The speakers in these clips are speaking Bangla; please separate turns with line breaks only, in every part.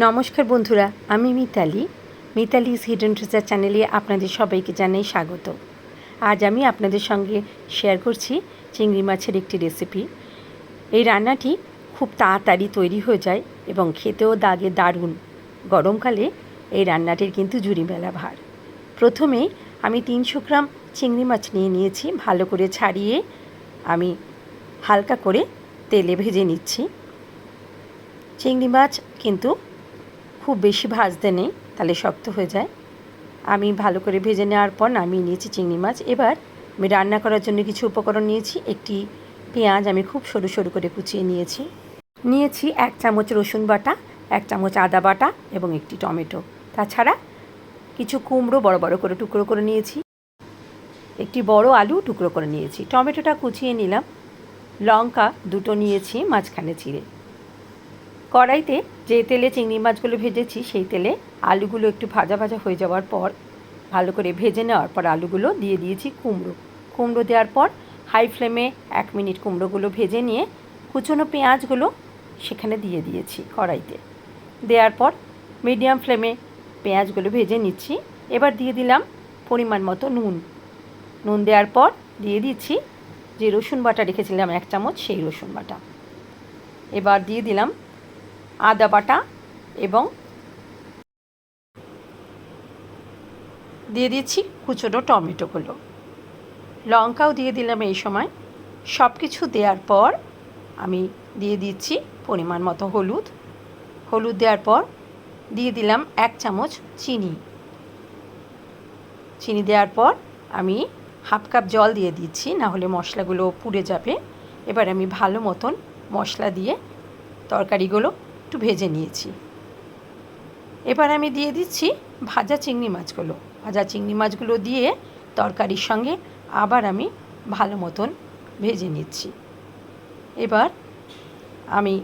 নমস্কার বন্ধুরা, আমি মিতালি। মিতালিস হিডেন ট্রেজার চ্যানেলে আপনাদের সবাইকে জানাই স্বাগত। আজ আমি আপনাদের সঙ্গে শেয়ার করছি চিংড়ি মাছের একটি রেসিপি এই রান্নাটি খুব তাড়াতাড়ি তৈরি হয়ে যায় এবং খেতেও দাগে দারুণ। গরমকালে এই রান্নাটির কিন্তু জুড়ি মেলা ভার। প্রথমে আমি তিনশো গ্রাম চিংড়ি মাছ নিয়ে নিয়েছি, ভালো করে ছাড়িয়ে আমি হালকা করে তেলে ভেজে নিচ্ছি। চিংড়ি মাছ কিন্তু খুব বেশি ভাজতে নেই, তাহলে শক্ত হয়ে যায়। আমি ভালো করে ভেজে নেওয়ার পর নামিয়ে নিয়েছি চিংড়ি মাছ। এবার আমি রান্না করার জন্য কিছু উপকরণ নিয়েছি। একটি পেঁয়াজ আমি খুব সরু সরু করে কুচিয়ে নিয়েছি। নিয়েছি এক চামচ রসুন বাটা, এক চামচ আদা বাটা এবং একটি টমেটো। তাছাড়া কিছু কুমড়ো বড় বড় করে টুকরো করে নিয়েছি। একটি বড় আলু টুকরো করে নিয়েছি। টমেটোটা কুচিয়ে নিলাম। লঙ্কা দুটো নিয়েছি, মাঝখানে চিড়ে। কড়াইতে যে তেলে চিংড়ি মাছগুলো ভেজেছি, সেই তেলে আলুগুলো একটু ভাজা ভাজা হয়ে যাওয়ার পর, ভালো করে ভেজে নেওয়ার পর আলুগুলো দিয়ে দিয়েছি কুমড়ো। কুমড়ো দেওয়ার পর হাই ফ্লেমে এক মিনিট কুমড়োগুলো ভেজে নিয়ে কুচনো পেঁয়াজগুলো সেখানে দিয়ে দিয়েছি কড়াইতে। দেওয়ার পর মিডিয়াম ফ্লেমে পেঁয়াজগুলো ভেজে নিচ্ছি। এবার দিয়ে দিলাম পরিমাণ মতো নুন। নুন দেওয়ার পর দিয়ে দিচ্ছি যে রসুন বাটা রেখেছিলাম এক চামচ, সেই রসুন বাটা। এবার দিয়ে দিলাম আদা বাটা এবং দিয়ে দিচ্ছি কুচনো টমেটোগুলো। লঙ্কাও দিয়ে দিলাম এই সময়। সব কিছু দেওয়ার পর আমি দিয়ে দিচ্ছি পরিমাণ মতো হলুদ। হলুদ দেওয়ার পর দিয়ে দিলাম এক চামচ চিনি। চিনি দেওয়ার পর আমি হাফ কাপ জল দিয়ে দিচ্ছি, না হলে মশলাগুলো পুড়ে যাবে। এবার আমি ভালো মতন মশলা দিয়ে তরকারিগুলো একটু ভেজে নিয়েছি। এবার আমি দিয়ে দিচ্ছি ভাজা চিংড়ি মাছগুলো। ভাজা চিংড়ি মাছগুলো দিয়ে তরকারির সঙ্গে আবার আমি ভালো মতন ভেজে নিচ্ছি। এবার আমি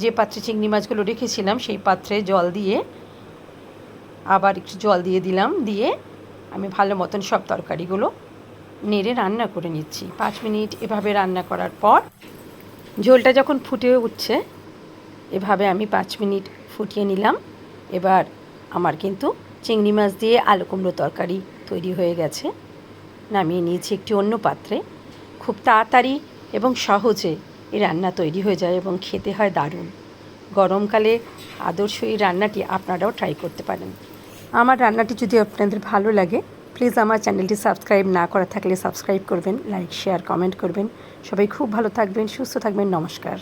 যে পাত্রে চিংড়ি মাছগুলো রেখেছিলাম, সেই পাত্রে জল দিয়ে আবার একটু জল দিয়ে দিলাম, দিয়ে আমি ভালো মতন সব তরকারিগুলো নেড়ে রান্না করে নিচ্ছি। পাঁচ মিনিট এভাবে রান্না করার পর ঝোলটা যখন ফুটে উঠছে এভাবে আমি পাঁচ মিনিট ফুটিয়ে নিলাম। এবার আমার কিন্তু চিংড়ি মাছ দিয়ে আলু কুমড়ো তরকারি তৈরি হয়ে গেছে। নামিয়ে নিয়েছি একটি অন্য পাত্রে। খুব তাড়াতাড়ি এবং সহজে এই রান্না তৈরি হয়ে যায় এবং খেতে হয় দারুণ। গরমকালে আদর্শ এই রান্নাটি আপনারাও ট্রাই করতে পারেন। আমার রান্নাটি যদি আপনাদের ভালো লাগে প্লিজ আমার চ্যানেলটি সাবস্ক্রাইব না করা থাকলে সাবস্ক্রাইব করবেন লাইক শেয়ার কমেন্ট করবেন। সবাই খুব ভালো থাকবেন, সুস্থ থাকবেন, নমস্কার।